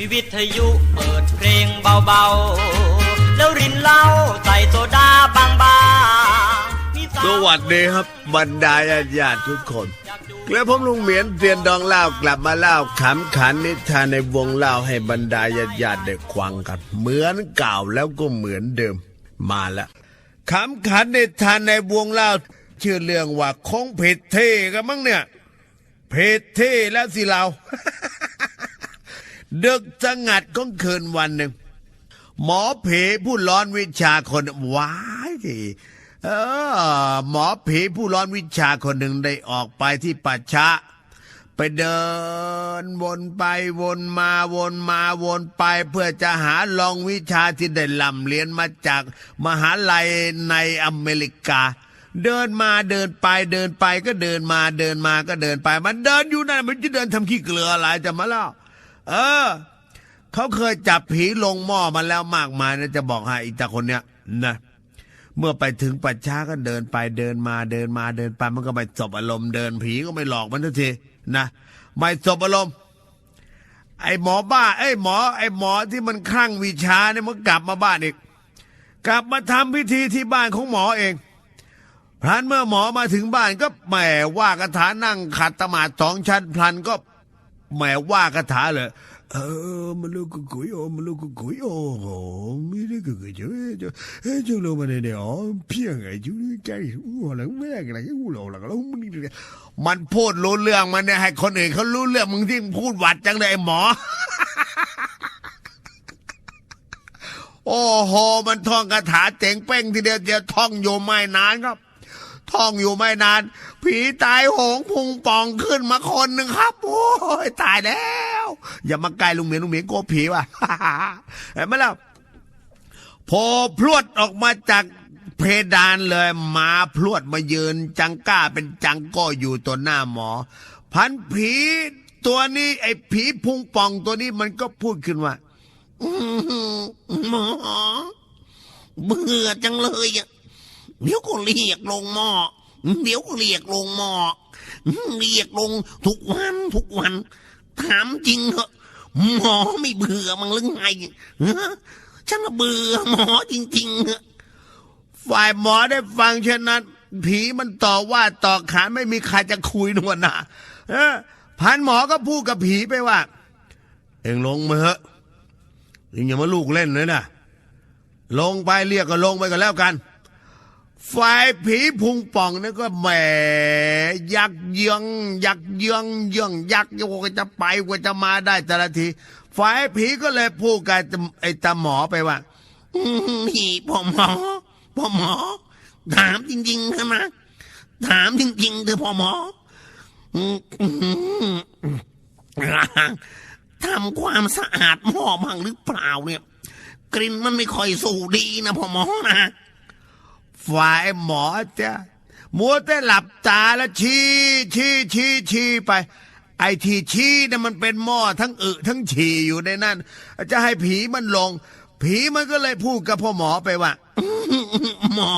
มีวิทยุเปิดเพลงเบาๆ แล้วรินเหล้าใส่โซดาบางๆสวัสดีครับบรรดาญาติญาติทุกคนแล้วผมลุงเหมียนเตียนดองเล่ากลับมาเล่าขำขันนิทานในวงเล่าให้บรรดาญาติญาติได้ควังกัน เหมือนเก่าแล้วก็เหมือนเดิมมาแล้วขำขันนิทานในวงเล่าชื่อเรื่องว่าคงเผ็ดเท่กันมั้งเนี่ยเผ็ดเท่แล้วสิเรา ดึกสงัดของคืนวันหนึ่ง หมอเผผู้ร้อนวิชาคนว้ายทีเออหมอผีผู้ร้อนวิชาคนหนึ่งได้ออกไปที่ป่าช้าไปเดินวนไปวนมาวนมาวนไป เพื่อจะหาลองวิชาที่ได้ลำเรียนมาจากมหาลัยในอเมริกา เดินมาเดินไปเดินไปก็เดินมาเดินมาก็เดินไป มันเดินอยู่นั่นมันจะเดินทำขี้เกลืออะไรจะมาเล่า เออเขาเคยจับผีลงหม้อมาแล้วมากมายนะจะบอกให้อีตาคนเนี้ยนะเมื่อไปถึงป่าช้าก็เดินไปเดินมาเดินมาเดินไปมันก็ไม่สบอารมณ์เดินผีก็ไม่หลอกมันทันทีนะไม่สบอารมณ์ไอ้หมอบ้าไอ้หมอ ไอ้หมอที่มันคลั่งวิชาเนี่ยมันกลับมาบ้านอีก กลับมาทำพิธีที่บ้านของหมอเองพลันเมื่อหมอมาถึงบ้านก็แหมว่าคาถานั่งขัดตมาสองชั้นพลันก็ แหมว่าคาถาเลยเออมันลูกกุยโอมันลูกกุยโอโหมีเรื่องกุยจ้าเจ้าเฮ้ยจุลมันเนี่ยอ๋อเพียงไอ้จุลแกอู้หลังแม่กันอะไรอู้หลังแล้วมันนี่มันพูดรู้เรื่องมันเนี่ยให้คนอื่นเขารู้เรื่องมึงที่พูดหวัดจังเลยหมอ โอ้โหมันท่องคาถาเจ๋งเป้งทีเดียวเดียวท่องอยู่ไม่นานครับ ท่องอยู่ไม่นาน ผีตายโหงพุงป่องขึ้นมาคนหนึ่งครับ โอ้ยตายแล้ว อย่ามาใกล้ลุงเหมียนลุงเหมียนกลัวผีว่ะเห็นไหมล่ะพอพลวดออกมาจากเพดานเลยมาพลวดมายืนจังก้าเป็นจังก็อยู่ตัวหน้าหมอ พันผีตัวนี้ ไอ้ผีพุงป่องตัวนี้มันก็พูดขึ้นว่าอื้อหือหมอเบื่อจังเลยอะ เดี๋ยวก็เรียกลงหม้อเดี๋ยวก็เรียกลงหม้อเรียกลงทุกวันทุกวัน ถามจริงเหอะหมอไม่เบื่อมั้งหรือไงฉันเบื่อหมอจริงๆฝ่ายหมอได้ฟังเช่นนั้น ผีมันต่อว่าต่อขานไม่มีใครจะคุยนวลนะพันหมอก็พูดกับผีไปว่า เอ็งลงมาเถอะอย่ามาลูกเล่นเลยนะลงไปเรียกก็ลงไปก็แล้วกัน ฝ่ายผีพุงป่องนั่นก็แหมยักเยืองยักเยืองเยืองยักโยกจะไปกว่าจะมาได้แต่ละที ฝ่ายผีก็เลยพูดกับไอ้ตาหมอไปว่าพี่พ่อหมอพ่อหมอ ถามจริงๆนะนะถามจริงๆเถอพ่อหมอทำความสะอาดหม้อบ้างหรือเปล่าเนี่ย กลิ่นมันไม่ค่อยสูดีนะพ่อหมอนะ ฝ่ายหมอจ้ะมัวแต่หลับตาแล้วชี้ชี้ชี้ชี้ไป ไอ้ที่ชี้เนี่ยมันเป็นหม้อทั้งอึทั้งฉี่อยู่ในนั้นจะให้ผีมันลง ผีมันก็เลยพูดกับพ่อหมอไปว่าหมอ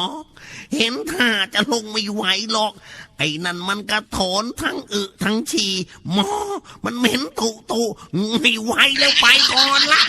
เห็นท่าจะลงไม่ไหวหรอก ไอ้นั่นมันกระโถนทั้งอึทั้งฉี่หมอ มันเหม็นตุตุไม่ไหวแล้วไปก่อนละ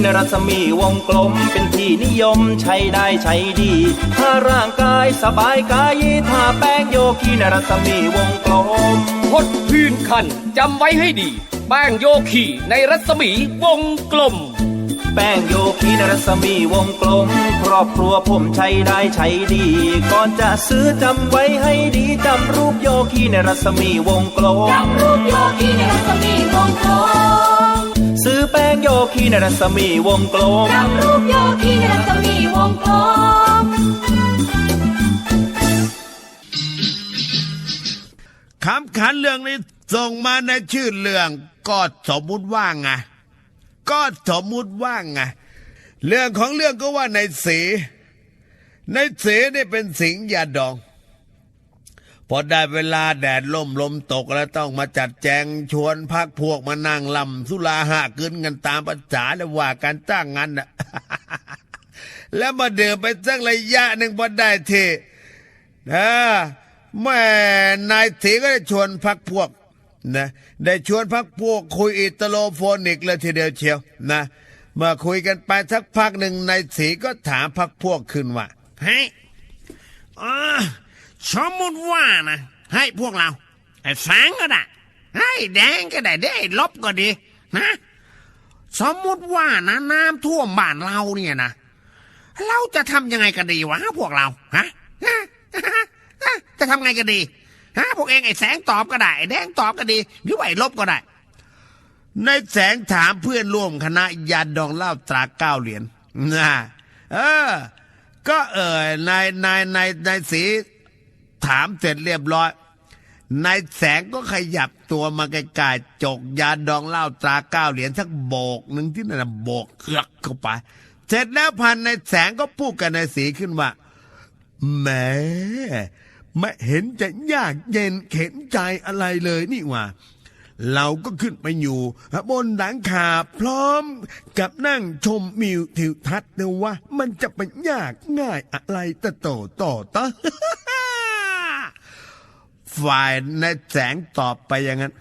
ป้งโยคีนรัศมีวงกลมเป็นที่นิยมใช้ได้ใช้ดี ถ้าร่างกายสบายกายถ้าแป้งโยคีนรัศมีวงกลมพดพื้นคันจำไว้ให้ดี แป้งโยคีในรัศมีวงกลม แป้งโยคีนรัศมีวงกลม ครอบครัวผมใช้ได้ใช้ดี ก่อนจะซื้อจำไว้ให้ดีจำรูปโยคีในรัศมีวงกลมจำรูปโยคีในรัศมีวงกลมซื้อแป้งโย คีในรัศมีวงกลมจำรูปโยคีในรัศมีวงกลม คำขันเรื่องนี้ส่งมาในชื่อเรื่องก็สมมุติว่าไงก็สมมุติว่าไงเรื่องของเรื่องก็ว่าในเสในเสเนี่ยเป็นสิงหยาดอง พอได้เวลาแดดล่มลมตกแล้วต้องมาจัดแจงชวนพักพวกมานั่งลำสุราหะกินกันตามภาษาและว่าการจ้างงานน่ะแล้วมาเดินไปสักระยะหนึ่งพอได้ทีนะแม่นายถีก็ได้ชวนพักพวกนะได้ชวนพักพวกคุยอิตาโลโฟนิกเลยทีเดียวเชียวนะเมื่อคุยกันไปสักพักหนึ่งนายถีก็ถามพักพวกขึ้นว่าเฮ้ยเออ สมมติว่านะ ให้พวกเราไอ้แสงก็ได้ให้แดงก็ได้ได้ลบก็ดี นะ สมมติว่านะน้ำท่วมบ้านเราเนี่ยนะเราจะทำยังไงกันดีวะพวกเราฮะฮะฮะฮะจะทำไงกันดีฮะพวกเองไอ้แสงตอบก็ได้ไอ้แดงตอบก็ดีหรือว่าไอ้ลบก็ได้ ในแสงถามเพื่อนร่วมคณะยาดองเหล่าตราเก้าเหรียญนะเออ ก็เออนายนายนายนายสี ถามเสร็จเรียบร้อยนายแสงก็ขยับตัวมาใกล้ๆจกยาดองเหล้าตราเก้าเหรียญสักโบกหนึ่งที่นั่นโบกเครือกเข้าไป เสร็จแล้วพันนายแสงก็พูดกับนายสีขึ้นว่าแหมไม่เห็นจะยากเย็นเข็นใจอะไรเลยนี่ว่า เราก็ขึ้นไปอยู่บนหลังคาพร้อมกับนั่งชมมิวทิวทัศน์นะว่ามันจะเป็นยากง่ายอะไรตะโตต่อตะ ฝ่ายนายแสงตอบไปอย่างนั้น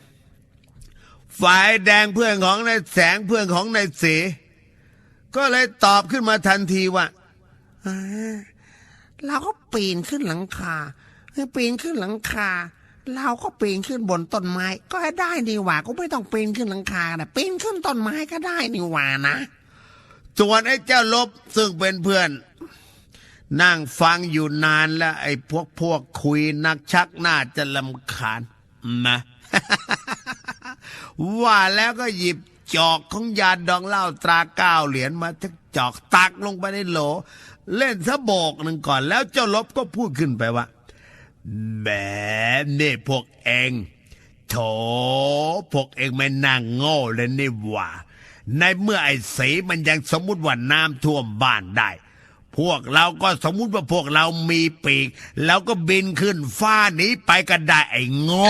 ฝ่ายแดงเพื่อนของนายแสงเพื่อนของนายเสก็เลยตอบขึ้นมาทันทีว่าเราก็ปีนขึ้นหลังคาปีนขึ้นหลังคา เราก็ปีนขึ้นบนต้นไม้ ก็ได้นี่หว่าก็ไม่ต้องปีนขึ้นหลังคานะปีนขึ้นต้นไม้ก็ได้นี่หว่านะส่วนไอ้เจ้าลบซึ่งเป็นเพื่อน นั่งฟังอยู่นานแล้ว ไอ้พวกพวกคุยนักชักน่าจะลำคาญนะว่าแล้วก็หยิบจอกของยาดองเหล้าตราเก้าเหรียญมาทักจอกตักลงไปในโหล เล่นซะโบกหนึ่งก่อน แล้วเจ้าลบก็พูดขึ้นไปว่าแหมนี่พวกเองโถพวกเองไม่นั่งโง่เลยนี่หว่า ในเมื่อไอ้สีมันยังสมมุติว่าน้ำท่วมบ้านได้ พวกเราก็สมมุติว่าพวกเรามีปีก แล้วก็บินขึ้นฟ้าหนีไปก็ได้ไอ้โง่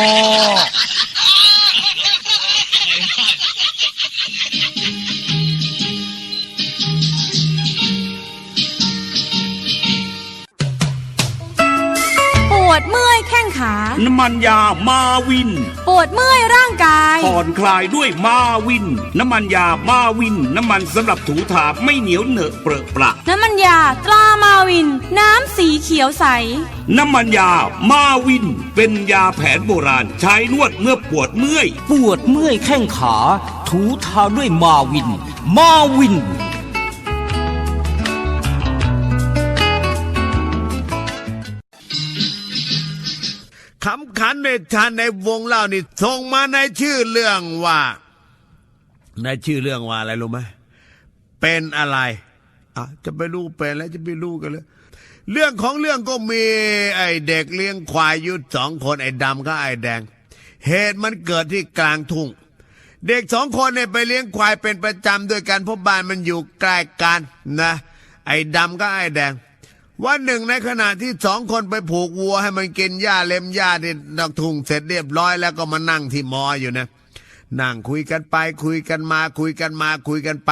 แข้งขา น้ำมันยามาวิน ปวดเมื่อยร่างกาย ผ่อนคลายด้วยมาวิน น้ำมันยามาวิน น้ำมันสำหรับถูถาไม่เหนียวเหนอะเปรอะประน้ำมันยาตรามาวิน น้ำสีเขียวใส น้ำมันยามาวิน เป็นยาแผนโบราณ ใช้นวดเมื่อปวดเมื่อย ปวดเมื่อยแข้งขา ถูทาด้วยมาวิน มาวิน คำขันในทานในวงเล่านี่ส่งมาในชื่อเรื่องว่า ในชื่อเรื่องว่าอะไรรู้ไหมเป็นอะไรอะจะไปรู้เป็นแล้วจะไปรู้กันเลยเรื่องของเรื่องก็มีไอ้เด็กเลี้ยงควายยุดสองคนไอ้ดำกับไอ้แดง เหตุมันเกิดที่กลางทุ่ง เด็กสองคนเนี่ยไปเลี้ยงควายเป็นประจำด้วยกันเพราะบ้านมันอยู่ใกล้กันนะ ไอ้ดำก็ไอ้แดง วันหนึ่งในขณะที่สองคนไปผูกวัวให้มันกินหญ้าเล็มหญ้าที่ดอกทุ่งเสร็จเรียบร้อยแล้วก็มานั่งที่มออยู่นะ นั่งคุยกันไปคุยกันมาคุยกันมาคุยกันไป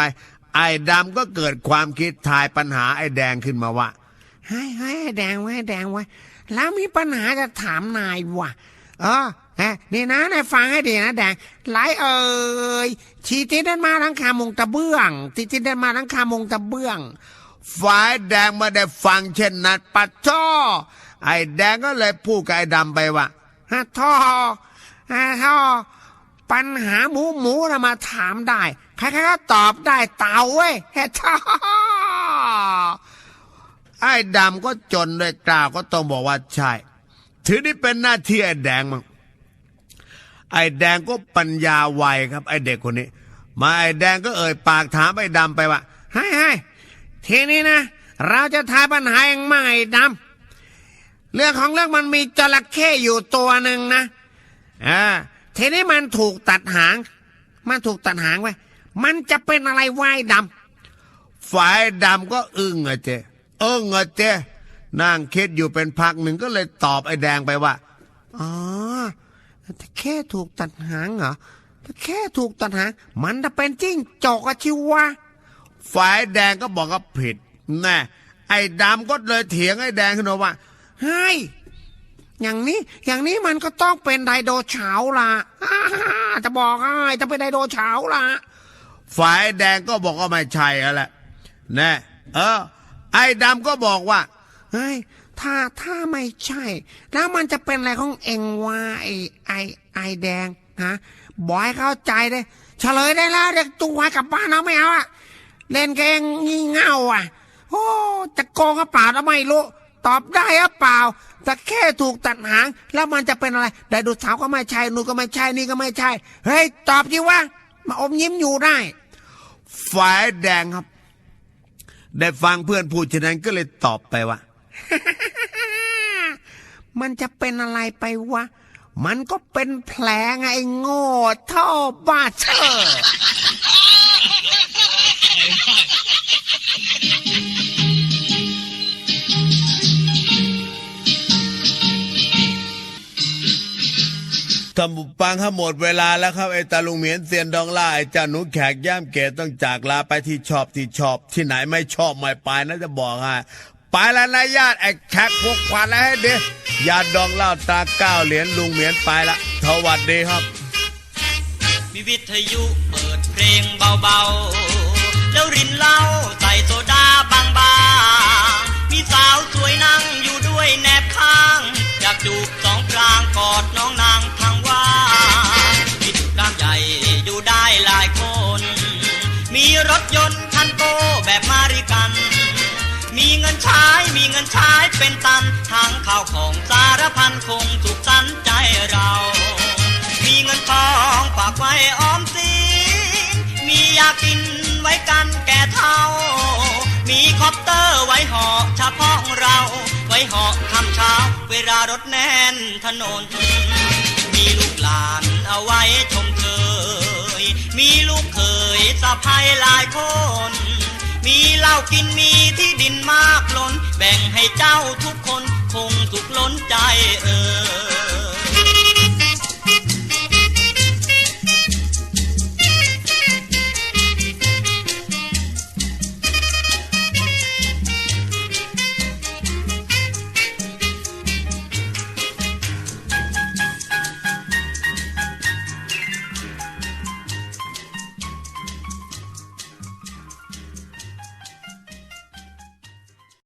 ไอ้ดำก็เกิดความคิดทายปัญหาไอ้แดงขึ้นมาว่าให้ให้แดงไว้แดงไว้แล้วมีปัญหาจะถามนายว่ะเออเฮนี่นะนายฟังให้ดีนะแดงไหลเอ่ยชีติเดินมาทั้งคามงตะเบื้องทีติเดินมาทั้งคามงตะเบื้อง ฝ่ายแดงมาได้ฟังเช่นนั้นปัดช่อไอ้แดงก็เลยพูดกับไอ้ดำไปว่าฮะท่อฮะท่อปัญหาหมูหมูนะมาถามได้ใครๆก็ตอบได้เต่าเว้ยฮะท่อไอ้ดำก็จนด้วยกล่าวก็ต้องบอกว่าใช่ ถือนี่เป็นหน้าที่ไอ้แดงมั้งไอ้แดงก็ปัญญาไวครับ ไอ้เด็กคนนี้ มาไอ้แดงก็เอ่ยปากถามไอ้ดำไปว่าให้ให้ ทีนี้นะ เราจะทายปัญหาเองมั่งไอ้ดำเรื่องของเรื่องมันมีจระเข้อยู่ตัวหนึ่งนะอ่าทีนี้มันถูกตัดหาง มันถูกตัดหางไว้ มันจะเป็นอะไรวายดฝ่ายดำก็อึ้งอะเจอึ้งอะเจนั่งคิดอยู่เป็นพักหนึ่งก็เลยตอบไอ้แดงไปว่าอ๋อแต่แค่ถูกตัดหางเหรอแต่แค่ถูกตัดหาง มันจะเป็นจิ้งจอกอะชิวะ ฝ่ายแดงก็บอกว่าผิดแน่ไอ้ดำก็เลยเถียงไอ้แดงขึ้นมาว่าเฮ้ยอย่างนี้อย่างนี้มันก็ต้องเป็นไดโดเฉาล่ะจะบอกให้จะเป็นไดโดเฉาล่ะฝ่ายแดงก็บอกว่าไม่ใช่แล้วแหละแน่เออ ไอ้ดำก็บอกว่าเฮ้ยถ้าถ้าไม่ใช่ แล้วมันจะเป็นอะไรของเองวะไอไอไอแดงฮะบอยเข้าใจเลยเฉลยได้แล้วเด็กจูงไว้กลับบ้านเอาไม่เอาอะ เล่นเกงงี่เง่าอะ โอ้จะโกงก็เปล่าแล้วไม่รู้ตอบได้หรือเปล่า แต่แค่ถูกตัดหาง แล้วมันจะเป็นอะไรไดโนเสาร์ก็ไม่ใช่นูนก็ไม่ใช่นี่ก็ไม่ใช่ เฮ้ย ตอบดิวะมาอมยิ้มอยู่ได้ ฝ่ายแดงครับ ได้ฟังเพื่อนพูดฉะนั้นก็เลยตอบไปว่ามันจะเป็นอะไรไปวะ มันก็เป็นแผลไงไอ้โง่ท่อบ้าเชอ ท่านผู้ฟังครับหมดเวลาแล้วครับไอ้ตาลุงเหมียนเซียนดองล่าไอ้เจ้าหนูแขกย่ามเกตต้องจากลาไปที่ชอบที่ชอบ ที่ไหนไม่ชอบไม่ไปนะจะบอกให้ไปแล้วนะญาติไอ้แขกพวกควันแล้วให้ดีญาติดองเล่าตาเก้าเหรียญลุงเหมียนไปละสวัสดีครับ มีวิทยุเปิดเพลงเบาๆ แล้วรินเหล้าใส่โซดาบางๆมีสาวสวยนั่งอยู่ด้วยแนบข้าง อยากจูบสองกลางกอดน้องนางทางว่างมีกล้ามใหญ่อยู่ได้หลายคน มีรถยนต์คันโตแบบมาริกัน มีเงินใช้มีเงินใช้เป็นตันทั้งข้าวของสารพันคงสุขสันใจเรา มีเงินทองฝากไว้ออมสินมียากิน ไว้กันแก่เท่า มีคอปเตอร์ไว้หาะเฉพาะเรา ไว้หาะคำเช้า เวลารถแน่นถนน มีลูกหลานเอาไว้ชมเชยมีลูกเคยสะพายหลายคน มีเหล้ากินมีที่ดินมากล้น แบ่งให้เจ้าทุกคนคงสุขล้นใจเอ่ย